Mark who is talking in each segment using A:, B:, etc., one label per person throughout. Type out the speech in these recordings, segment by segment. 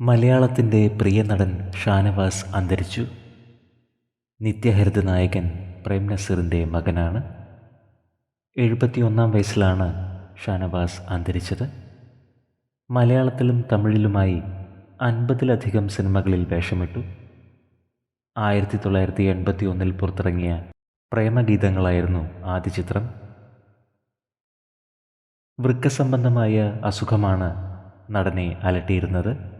A: മലയാളത്തിന്റെ പ്രിയ നടൻ ഷാനവാസ് അന്തരിച്ചു. നിത്യഹരിത നായകൻ പ്രേം നസീറിന്റെ മകനാണ്. എഴുപത്തിയൊന്നാം വയസ്സിലാണ് ഷാനവാസ് അന്തരിച്ചത്. മലയാളത്തിലും തമിഴിലുമായി അൻപതിലധികം സിനിമകളിൽ വേഷമിട്ടു. ആയിരത്തി തൊള്ളായിരത്തി എൺപത്തി ഒന്നിൽ പുറത്തിറങ്ങിയ പ്രേമഗീതങ്ങളായിരുന്നു ആദ്യ ചിത്രം. വൃക്കസംബന്ധമായ അസുഖമാണ് നടനെ അലട്ടിയിരുന്നത്.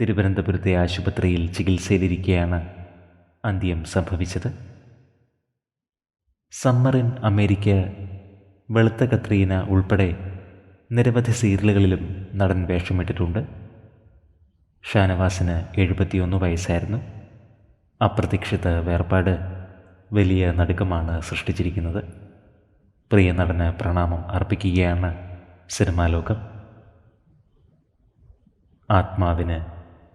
A: തിരുവനന്തപുരത്തെ ആശുപത്രിയിൽ ചികിത്സയിലിരിക്കെയാണ് അന്ത്യം സംഭവിച്ചത്. സമ്മർ ഇൻ അമേരിക്ക വെളുത്ത കത്രീന ഉൾപ്പെടെ നിരവധി സീരിയലുകളിലും നടൻ വേഷമിട്ടിട്ടുണ്ട്. ഷാനവാസിന് എഴുപത്തിയൊന്ന് വയസ്സായിരുന്നു. അപ്രതീക്ഷിത വേർപാട് വലിയ നടുക്കമാണ് സൃഷ്ടിച്ചിരിക്കുന്നത്. പ്രിയ നടന് പ്രണാമം അർപ്പിക്കുകയാണ് സിനിമാലോകം. ആത്മാവിന്